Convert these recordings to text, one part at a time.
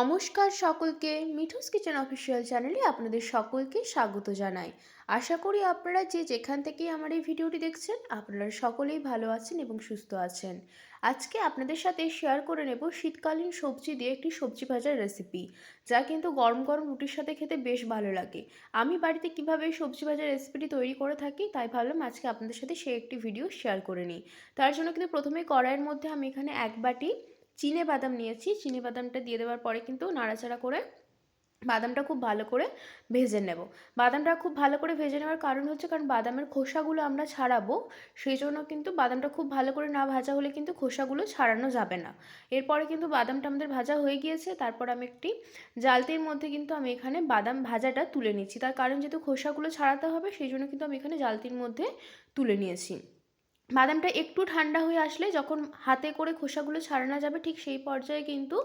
নমস্কার সকলকে। Mithu's kitchen official চ্যানেলে আপনাদের সকলকে স্বাগত জানাই। আশা করি আপনারা যে যেখান থেকেই আমার এই ভিডিওটি দেখছেন, আপনারা সকলেই ভালো আছেন এবং সুস্থ আছেন। আজকে আপনাদের সাথে শেয়ার করে নেব শীতকালীন সবজি দিয়ে একটি সবজি ভাজার রেসিপি যা কিন্তু গরম গরম রুটির সাথে খেতে বেশ ভালো লাগে। আমি বাড়িতে কীভাবে সবজি ভাজার রেসিপিটি তৈরি করে থাকি, তাই ভাবলাম আজকে আপনাদের সাথে সে একটি ভিডিও শেয়ার করে নিই। তার জন্য কিন্তু প্রথমে কড়াইয়ের মধ্যে আমি এখানে এক বাটি চিনে বাদাম নিয়েছি। চিনে বাদামটা দিয়ে দেওয়ার পরে কিন্তু নাড়াচাড়া করে বাদামটা খুব ভালো করে ভেজে নেব। বাদামটা খুব ভালো করে ভেজে নেওয়ার কারণ হচ্ছে, কারণ বাদামের খোসাগুলো আমরা ছাড়াবো, সেই জন্য কিন্তু বাদামটা খুব ভালো করে না ভাজা হলে কিন্তু খোসাগুলো ছাড়ানো যাবে না। এরপরে কিন্তু বাদামটা আমাদের ভাজা হয়ে গিয়েছে। তারপর আমি একটি জালতির মধ্যে কিন্তু আমি এখানে বাদাম ভাজাটা তুলে নিচ্ছি। তার কারণ যেহেতু খোসাগুলো ছাড়াতে হবে, সেই জন্য কিন্তু আমি এখানে জালতির মধ্যে তুলে নিয়েছি। বাদামটা একটু ঠান্ডা হয়ে আসলে যখন হাতে করে খোসাগুলো ছাড়ানো যাবে ঠিক সেই পর্যায়ে কিন্তু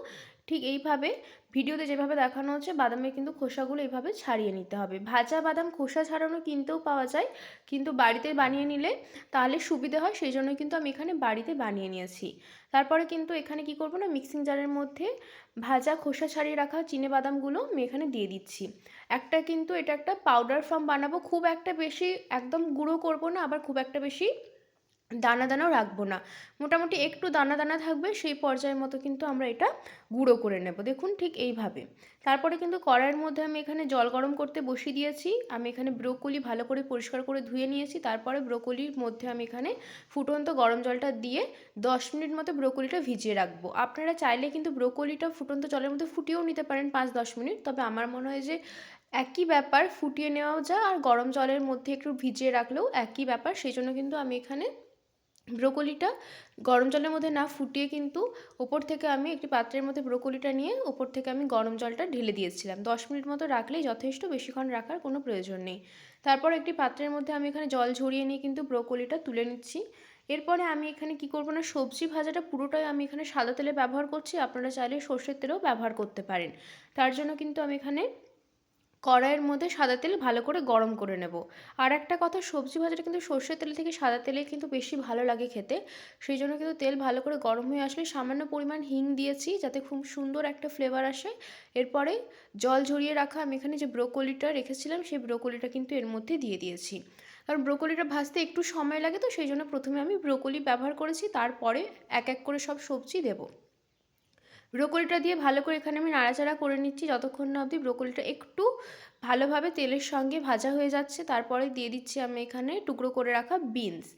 ঠিক এইভাবে ভিডিওতে যেভাবে দেখানো হচ্ছে বাদামের কিন্তু খোসাগুলো এইভাবে ছাড়িয়ে নিতে হবে। ভাজা বাদাম খোসা ছাড়ানো কিনতেও পাওয়া যায়, কিন্তু বাড়িতে বানিয়ে নিলে তাহলে সুবিধে হয় সেই জন্য কিন্তু আমি এখানে বাড়িতে বানিয়ে নিয়েছি। তারপরে কিন্তু এখানে কি করব না মিক্সিং জারের মধ্যে ভাজা খোসা ছাড়িয়ে রাখা চিনে বাদামগুলো আমি এখানে দিয়ে দিচ্ছি। একটা কিন্তু এটা একটা পাউডার ফর্ম বানাবো, খুব একটা বেশি একদম গুঁড়ো করব না, আবার খুব একটা বেশি দানা দানাও রাখব না। মোটামুটি একটু দানা দানা থাকবে, সেই পর্যায়ের মতো কিন্তু আমরা এটা গুঁড়ো করে নেব। দেখুন ঠিক এইভাবে। তারপরে কিন্তু কড়াইয়ের মধ্যে আমি এখানে জল গরম করতে বসিয়ে দিয়েছি। আমি এখানে ব্রোকলি ভালো করে পরিষ্কার করে ধুয়ে নিয়েছি। তারপরে ব্রোকলির মধ্যে আমি এখানে ফুটন্ত গরম জলটা দিয়ে দশ মিনিট মতো ব্রোকলিটা ভিজিয়ে রাখব। আপনারা চাইলে কিন্তু ব্রোকলিটা ফুটন্ত জলের মধ্যে ফুটিয়েও নিতে পারেন পাঁচ দশ মিনিট। তবে আমার মনে হয় যে একই ব্যাপার, ফুটিয়ে নেওয়াও যা, আর গরম জলের মধ্যে একটু ভিজিয়ে রাখলেও একই ব্যাপার। সেই জন্য কিন্তু আমি এখানে ব্রোকলিটা গরম জলের মধ্যে না ফুটিয়ে কিন্তু ওপর থেকে আমি একটি পাত্রের মধ্যে ব্রোকলিটা নিয়ে ওপর থেকে আমি গরম জলটা ঢেলে দিয়েছিলাম। দশ মিনিট মতো রাখলেই যথেষ্ট, বেশিক্ষণ রাখার কোনো প্রয়োজন নেই। তারপর একটি পাত্রের মধ্যে আমি এখানে জল ঝরিয়ে নিয়ে কিন্তু ব্রোকলিটা তুলে নিচ্ছি। এরপরে আমি এখানে কি করব না, সবজি ভাজাটা পুরোটাই আমি এখানে সাদা তেলে ব্যবহার করছি। আপনারা চাইলে সর্ষের তেলেও ব্যবহার করতে পারেন। তার জন্য কিন্তু আমি এখানে কড়াইয়ের মধ্যে সাদা তেল ভালো করে গরম করে নেব। আর একটা কথা, সবজি ভাজাটা কিন্তু সর্ষের তেল থেকে সাদা তেলে কিন্তু বেশি ভালো লাগে খেতে। সেই জন্য কিন্তু তেল ভালো করে গরম হয়ে আসলে সামান্য পরিমাণ হিং দিয়েছি যাতে খুব সুন্দর একটা ফ্লেভার আসে। এরপরে জল ঝরিয়ে রাখা আমি এখানে যে ব্রোকলিটা রেখেছিলাম, সেই ব্রোকলিটা কিন্তু এর মধ্যে দিয়ে দিয়েছি। কারণ ব্রোকলিটা ভাজতে একটু সময় লাগে তো, সেই জন্য প্রথমে আমি ব্রোকলি ব্যবহার করেছি, তারপরে এক এক করে সব সবজি দেবো। ব্রোকলিটা দিয়ে ভালো করে এখানে আমি নাড়াচাড়া করে নিচ্ছি। যতক্ষণ না অবধি ব্রোকলিটা একটু ভালোভাবে তেলের সঙ্গে ভাজা হয়ে যাচ্ছে, তারপরে দিয়ে দিচ্ছি আমি এখানে টুকরো করে রাখা বিনস।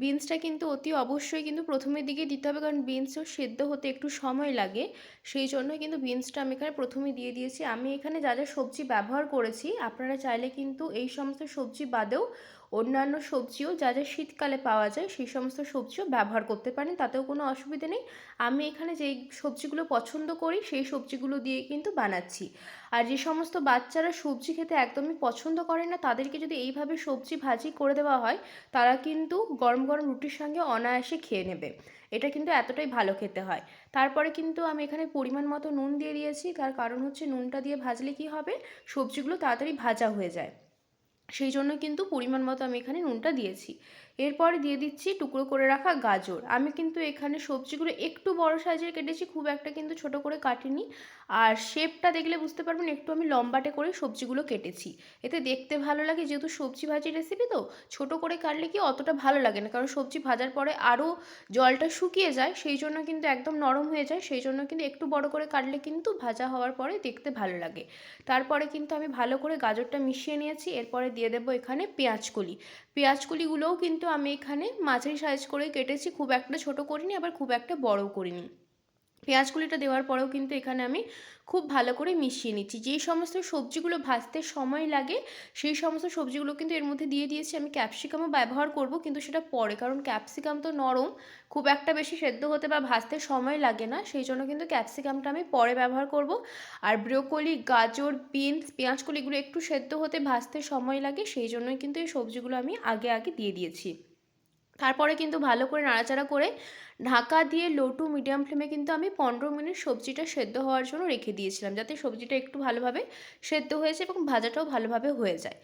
বিনসটা কিন্তু অতি অবশ্যই কিন্তু প্রথমের দিকে দিতে হবে, কারণ বিনসও সেদ্ধ হতে একটু সময় লাগে। সেই জন্যই কিন্তু বিনসটা আমি এখানে প্রথমে দিয়ে দিয়েছি। আমি এখানে যা যা সবজি ব্যবহার করেছি, আপনারা চাইলে কিন্তু এই সমস্ত সবজি বাদেও অন্যান্য সবজিও যা যা শীতকালে পাওয়া যায় সেই সমস্ত সবজিও ব্যবহার করতে পারেন, তাতেও কোনো অসুবিধে নেই। আমি এখানে যেই সবজিগুলো পছন্দ করি সেই সবজিগুলো দিয়ে কিন্তু বানাচ্ছি। আর যে সমস্ত বাচ্চারা সবজি খেতে একদমই পছন্দ করে না, তাদেরকে যদি এইভাবে সবজি ভাজি করে দেওয়া হয়, তারা কিন্তু গরম গরম রুটির সঙ্গে অনায়াসে খেয়ে নেবে। এটা কিন্তু এতটাই ভালো খেতে হয়। তারপরে কিন্তু আমি এখানে পরিমাণ মতো নুন দিয়ে দিয়েছি, তার কারণ হচ্ছে নুনটা দিয়ে ভাজলে কি হবে? সবজিগুলো তাড়াতাড়ি ভাজা হয়ে যায়। সেই জন্য কিন্তু পরিমাণ মতো আমি এখানে নুনটা দিয়েছি। এরপরে দিয়ে দিচ্ছি টুকরো করে রাখা গাজর। আমি কিন্তু এখানে সবজিগুলো একটু বড় সাইজের কেটেছি, খুব একটা কিন্তু ছোট করে কাটিনি। আর শেপটা দেখলে বুঝতে পারবেন, একটু আমি লম্বাটে করে সবজিগুলো কেটেছি। এতে দেখতে ভালো লাগে, যেহেতু সবজি ভাজি রেসিপি তো, ছোট করে কাটলে কি অতটা ভালো লাগে না। কারণ সবজি ভাজার পরে আরও জলটা শুকিয়ে যায়, সেই জন্য কিন্তু একদম নরম হয়ে যায়। সেই জন্য কিন্তু একটু বড় করে কাটলে কিন্তু ভাজা হওয়ার পরে দেখতে ভালো লাগে। তারপরে কিন্তু আমি ভালো করে গাজরটা মিশিয়ে নিয়েছি। এরপরে দিয়ে দেবো এখানে পেঁয়াজ কুলি। পেঁয়াজ পেঁয়াজকলিগুলোও কিন্তু আমি এখানে মাঝারি সাইজ করে কেটেছি, খুব একটা ছোট করিনি, আবার খুব একটা বড়ও করিনি। পেঁয়াজগুলিটা দেওয়ার পরেও কিন্তু এখানে আমি খুব ভালো করে মিশিয়ে নিচ্ছি। যেই সমস্ত সবজিগুলো ভাজতে সময় লাগে, সেই সমস্ত সবজিগুলো কিন্তু এর মধ্যে দিয়ে দিয়েছি। আমি ক্যাপসিকামও ব্যবহার করব, কিন্তু সেটা পরে, কারণ ক্যাপসিকাম তো নরম। খুব একটা বেশি সেদ্ধ হতে বা ভাজতে সময় লাগে না, সেই জন্য কিন্তু ক্যাপসিকামটা আমি পরে ব্যবহার করব। আর ব্রোকলি, গাজর, বিনস পেঁয়াজকলিগুলো একটু সেদ্ধ হতে ভাজতে সময় লাগে, সেই জন্যই কিন্তু এই সবজিগুলো আমি আগে আগে দিয়ে দিয়েছি। তারপরে কিন্তু ভালো করে নাড়াচাড়া করে ঢাকা দিয়ে লো টু মিডিয়াম ফ্লেমে কিন্তু আমি পনেরো মিনিট সবজিটা সেদ্ধ হওয়ার জন্য রেখে দিয়েছিলাম, যাতে সবজিটা একটু ভালোভাবে সেদ্ধ হয়েছে এবং ভাজাটাও ভালোভাবে হয়ে যায়।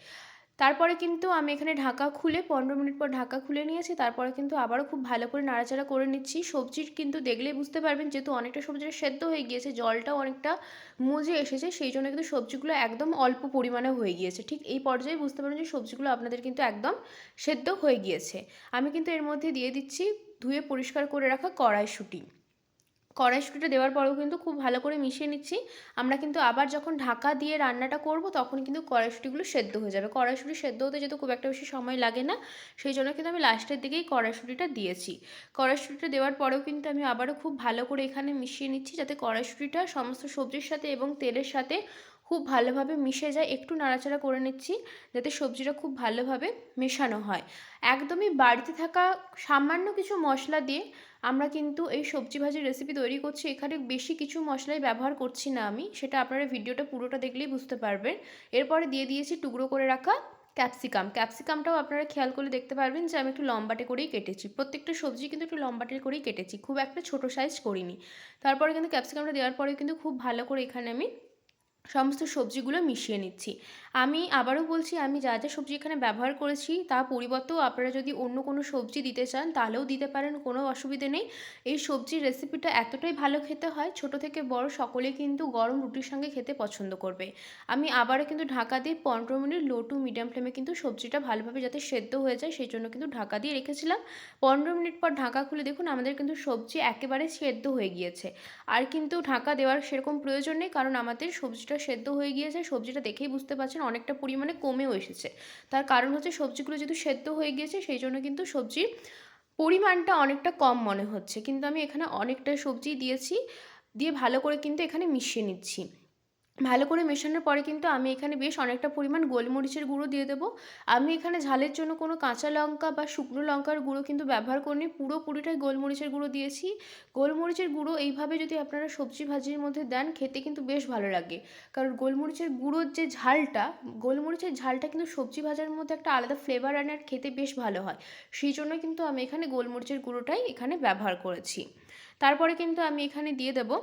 তারপরে কিন্তু আমি এখানে ঢাকা খুলে পনেরো মিনিট পর ঢাকা খুলে নিয়েছি। তারপরে কিন্তু আবারও খুব ভালো করে নাড়াচাড়া করে নিচ্ছি। সবজির কিন্তু দেখলেই বুঝতে পারবেন, যেহেতু অনেকটা সবজিটা সেদ্ধ হয়ে গিয়েছে, জলটাও অনেকটা মজে এসেছে, সেই জন্য কিন্তু সবজিগুলো একদম অল্প পরিমাণে হয়ে গিয়েছে। ঠিক এই পর্যায়ে বুঝতে পারবেন যে সবজিগুলো আপনাদের কিন্তু একদম সেদ্ধ হয়ে গিয়েছে। আমি কিন্তু এর মধ্যে দিয়ে দিচ্ছি ধুয়ে পরিষ্কার করে রাখা কড়াইশুঁটি। কড়াইশুঁটিটা দেওয়ার পরেও কিন্তু খুব ভালো করে মিশিয়ে নিচ্ছি। আমরা কিন্তু আবার যখন ঢাকা দিয়ে রান্নাটা করব, তখন কিন্তু কড়াইশুঁটিগুলো সেদ্ধ হয়ে যাবে। কড়াইশুঁটি সেদ্ধ হতে যেহেতু খুব একটা বেশি সময় লাগে না, সেই জন্য কিন্তু আমি লাস্টের দিকেই কড়াইশুঁটিটা দিয়েছি। কড়াইশুঁটিটা দেওয়ার পরেও কিন্তু আমি আবারও খুব ভালো করে এখানে মিশিয়ে নিচ্ছি, যাতে কড়াইশুঁটিটা সমস্ত সবজির সাথে এবং তেলের সাথে খুব ভালোভাবে মিশে যায়, একটু নাড়াচাড়া করে নিচ্ছি যাতে সবজিটা খুব ভালোভাবে মেশানো হয়। একদমই বাড়িতে থাকা সামান্য কিছু মশলা দিয়ে আমরা কিন্তু এই সবজি ভাজির রেসিপি তৈরি করছি। এখানে বেশি কিছু মশলাই ব্যবহার করছি না আমি, সেটা আপনারা ভিডিওটা পুরোটা দেখলেই বুঝতে পারবেন। এরপরে দিয়ে দিয়েছি টুকরো করে রাখা ক্যাপসিকাম। ক্যাপসিকামটাও আপনারা খেয়াল করে দেখতে পারবেন যে আমি একটু লম্বাটে করেই কেটেছি। প্রত্যেকটা সবজি কিন্তু একটু লম্বাটে করেই কেটেছি, খুব একটা ছোট সাইজ করিনি। তারপরে কিন্তু ক্যাপসিকামটা দেওয়ার পরে কিন্তু খুব ভালো করে এখানে আমি সমস্ত সবজিগুলো মিশিয়ে নিচ্ছি। আমি আবারও বলছি, আমি যা যা সবজি এখানে ব্যবহার করেছি, তা পরিবর্তেও আপনারা যদি অন্য কোনো সবজি দিতে চান, তাহলেও দিতে পারেন, কোনো অসুবিধে নেই। এই সবজির রেসিপিটা এতটাই ভালো খেতে হয়, ছোট থেকে বড় সকলে কিন্তু গরম রুটির সঙ্গে খেতে পছন্দ করবে। আমি আবারও কিন্তু ঢাকা দিয়ে পনেরো মিনিট লো টু মিডিয়াম ফ্লেমে কিন্তু সবজিটা ভালোভাবে যাতে সেদ্ধ হয়ে যায়, সেই জন্য কিন্তু ঢাকা দিয়ে রেখেছিলাম। পনেরো মিনিট পর ঢাকা খুলে দেখুন, আমাদের কিন্তু সবজি একেবারে সেদ্ধ হয়ে গিয়েছে। আর কিন্তু ঢাকা দেওয়ার সেরকম প্রয়োজন নেই, কারণ আমাদের সবজিটা সেদ্ধ হয়ে গিয়েছে, সবজিটা দেখেই বুঝতে পারছেন অনেকটা পরিমাণে কমেও এসেছে। তার কারণ হচ্ছে সবজিগুলো যেহেতু সেদ্ধ হয়ে গিয়েছে, সেই জন্য কিন্তু সবজির পরিমাণটা অনেকটা কম মনে হচ্ছে। কিন্তু আমি এখানে অনেকটা সবজি দিয়েছি, দিয়ে ভালো করে কিন্তু এখানে মিশিয়ে নিচ্ছি। ভালো করে মেশানোর পরে কিন্তু আমি এখানে বেশ অনেকটা পরিমাণ গোলমরিচের গুঁড়ো দিয়ে দেবো। আমি এখানে ঝালের জন্য কোনো কাঁচা লঙ্কা বা শুকনো লঙ্কার গুঁড়ো কিন্তু ব্যবহার করিনি পুরোপুরিটাই গোলমরিচের গুঁড়ো দিয়েছি। গোলমরিচের গুঁড়ো এইভাবে যদি আপনারা সবজি ভাজির মধ্যে দেন, খেতে কিন্তু বেশ ভালো লাগে। কারণ গোলমরিচের গুঁড়োর যে ঝালটা, গোলমরিচের ঝালটা কিন্তু সবজি ভাজার মধ্যে একটা আলাদা ফ্লেভার আনে আর খেতে বেশ ভালো হয়। সেই জন্য কিন্তু আমি এখানে গোলমরিচের গুঁড়োটাই এখানে ব্যবহার করেছি। তারপরে কিন্তু আমি এখানে দিয়ে দেবো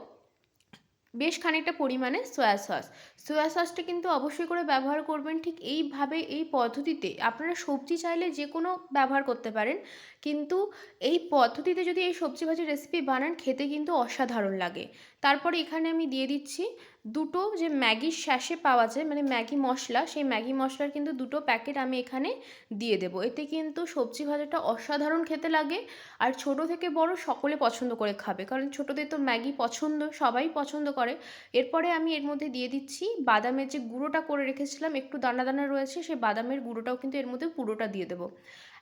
বেশ খানিকটা পরিমাণে সয়া সস সয়া সসটা কিন্তু অবশ্যই করে ব্যবহার করবেন ঠিক এইভাবে এই পদ্ধতিতে। আপনারা সবজি চাইলে যে কোনো ব্যবহার করতে পারেন। কিন্তু এই পদ্ধতিতে যদি এই সবজি ভাজির রেসিপি বানান, খেতে কিন্তু অসাধারণ লাগে। তারপরে এখানে আমি দিয়ে দিচ্ছি দুটো যে ম্যাগির শ্যাশে পাওয়া যায় মানে ম্যাগি মশলা, সেই ম্যাগি মশলার কিন্তু দুটো প্যাকেট আমি এখানে দিয়ে দেবো। এতে কিন্তু সবজি ভাজাটা অসাধারণ খেতে লাগে আর ছোট থেকে বড় সকলে পছন্দ করে খাবে। কারণ ছোটদের তো ম্যাগি পছন্দ, সবাই পছন্দ করে। এরপরে আমি এর মধ্যে দিয়ে দিচ্ছি বাদামের যে গুঁড়োটা করে রেখেছিলাম, একটু দানা দানা রয়েছে সেই বাদামের গুঁড়োটাও কিন্তু এর মধ্যে পুরোটা দিয়ে দেবো।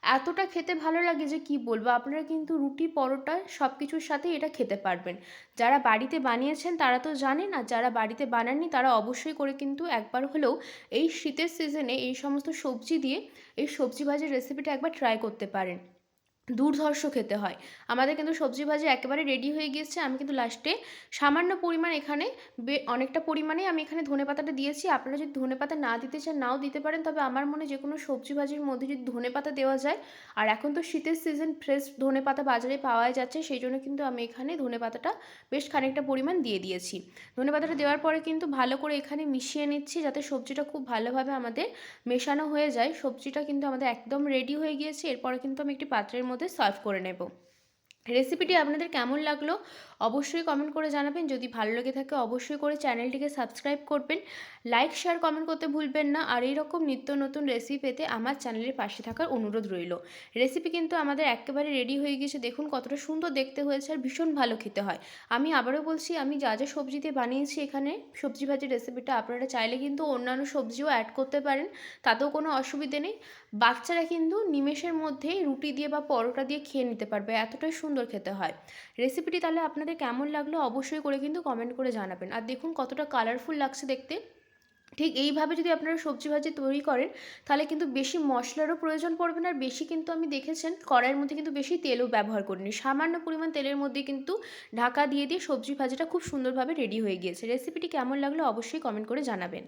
এতটা খেতে ভালো লাগে যে কি বলব? আপনারা কিন্তু রুটি, পরোটা সব কিছুর সাথে এটা খেতে পারবেন। যারা বাড়িতে বানিয়েছেন তারা তো জানেন না, যারা বাড়িতে বানাননি তারা অবশ্যই করে কিন্তু একবার হলেও এই শীতের সিজনে এই সমস্ত সবজি দিয়ে এই সবজি ভাজার রেসিপিটা একবার ট্রাই করতে পারেন। দুর্ধর্ষ খেতে হয়। আমাদের কিন্তু সবজি ভাজি একেবারে রেডি হয়ে গিয়েছে। আমি কিন্তু লাস্টে সামান্য পরিমাণ এখানে অনেকটা পরিমাণে আমি এখানে ধনে পাতাটা দিয়েছি। আপনারা যদি ধনে পাতা না দিতে চান, নাও দিতে পারেন। তবে আমার মনে যে কোনো সবজি ভাজির মধ্যে যদি ধনে পাতা দেওয়া যায়, আর এখন তো শীতের সিজন ফ্রেশ ধনে পাতা বাজারে পাওয়া যাচ্ছে, সেই জন্য কিন্তু আমি এখানে ধনে পাতাটা বেশ খানিকটা পরিমাণ দিয়ে দিয়েছি। ধনে পাতাটা দেওয়ার পরে কিন্তু ভালো করে এখানে মিশিয়ে নিচ্ছি, যাতে সবজিটা খুব ভালোভাবে আমাদের মেশানো হয়ে যায়। সবজিটা কিন্তু আমাদের একদম রেডি হয়ে গিয়েছে। এরপরে কিন্তু আমি একটি পাত্রের মধ্যে সার্ভ করে নেব। রেসিপিটি আপনাদের কেমন লাগল অবশ্যই কমেন্ট করে জানাবেন। যদি ভালো লেগে থাকে অবশ্যই করে চ্যানেলটিকে সাবস্ক্রাইব করবেন। লাইক শেয়ার কমেন্ট করতে ভুলবেন না। আর এইরকম নিত্য নতুন রেসিপি পেতে আমার চ্যানেলের পাশে থাকার অনুরোধ রইল। রেসিপি কিন্তু আমাদের একেবারে রেডি হয়ে গিয়েছে। দেখুন কতটা সুন্দর দেখতে হয়েছে আর ভীষণ ভালো খেতে হয়। আমি আবারও বলছি, আমি যা যা সবজিতে বানিয়েছি এখানে, সবজি ভাজির রেসিপিটা আপনারা চাইলে কিন্তু অন্যান্য সবজিও অ্যাড করতে পারেন। তাতেও কোনো অসুবিধে নেই। বাচ্চারা কিন্তু নিমেষের মধ্যেই রুটি দিয়ে বা পরোটা দিয়ে খেয়ে নিতে পারবে। এতটাই সুন্দর খেতে হয়। রেসিপিটি তাহলে আপনাদের কেমন লাগল অবশ্যই করে কিন্তু কমেন্ট করে জানাবেন। আর দেখুন কতটা কালারফুল লাগছে দেখতে। ঠিক এইভাবে যদি আপনারা সবজি ভাজি তৈরি করেন, তাহলে কিন্তু বেশি মশলারও প্রয়োজন পড়বে না। আর বেশি কিন্তু আমি দেখেছেন কড়াইয়ের মধ্যে কিন্তু বেশি তেলও ব্যবহার করিনি। সামান্য পরিমাণ তেলের মধ্যে কিন্তু ঢাকা দিয়ে দিয়ে সবজি ভাজিটা খুব সুন্দরভাবে রেডি হয়ে গিয়েছে। রেসিপিটি কেমন লাগল অবশ্যই কমেন্ট করে জানাবেন।